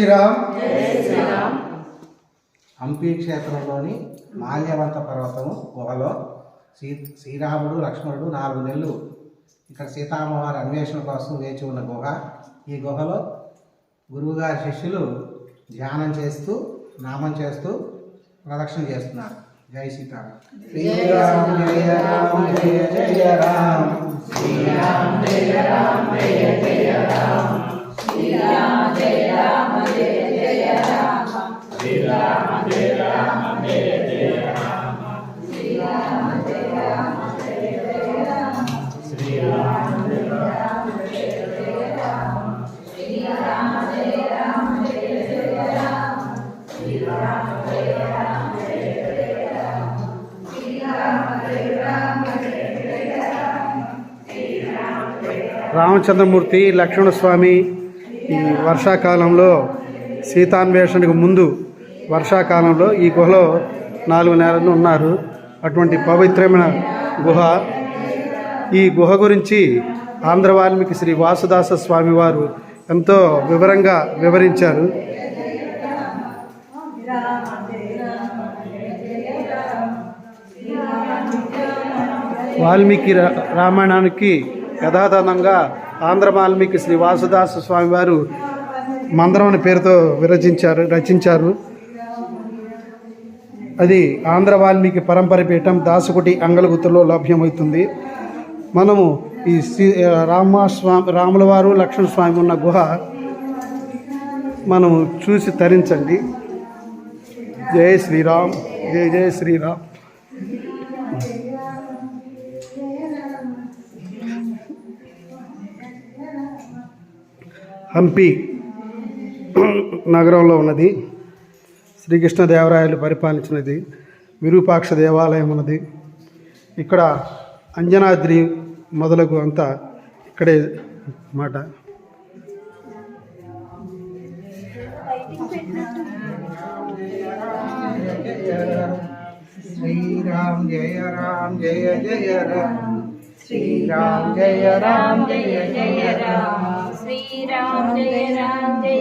శ్రీరామ్. హంపి క్షేత్రంలోని మాల్యవంత పర్వతము గుహలో సీ శ్రీరాముడు లక్ష్మణుడు నాలుగు నెలలు ఇక్కడ సీతామ్మవారి అన్వేషణ కోసం వేచి ఉన్న గుహ. ఈ గుహలో గురువుగారి శిష్యులు ధ్యానం చేస్తూ నామం చేస్తూ ప్రదక్షిణ చేస్తున్నారు. జై సీతారాం. శ్రీరామ్. జయ జయ రామచంద్రమూర్తి లక్ష్మణస్వామి ఈ వర్షాకాలంలో సీతాన్వేషణకు ముందు వర్షాకాలంలో ఈ గుహలో నాలుగు నెలలు ఉన్నారు. అటువంటి పవిత్రమైన గుహ. ఈ గుహ గురించి ఆంధ్ర వాల్మీకి శ్రీ వాసుదాస స్వామి వారు ఎంతో వివరంగా వివరించారు. వాల్మీకి రా- రామాయణానికి యథాతథంగా ఆంధ్ర వాల్మీకి శ్రీ వాసుదాస స్వామివారు మందరం అనే పేరుతో విరచించారు రచించారు. అది ఆంధ్ర వాల్మీకి పరంపర పీఠం దాసకుటి అంగలగుత్తులో లభ్యమవుతుంది. మనము ఈ శ్రీ రామస్వామి రాముల వారు లక్ష్మణ స్వామి ఉన్న గుహ మనం చూసి తరించండి. జై శ్రీరామ్ జై జై శ్రీరామ్. హంపి నగరంలో ఉన్నది. శ్రీకృష్ణదేవరాయలు పరిపాలించినది విరూపాక్ష దేవాలయం ఉన్నది. ఇక్కడ అంజనాద్రి మొదలగు అంతా ఇక్కడే మాట. శ్రీరామ్ జయ రామ్ జయ జయ రామ్. శ్రీరామ్ జయ రామ్ జయ జయ రామ్. శ్రీరామ్ జయ రామ్ జయ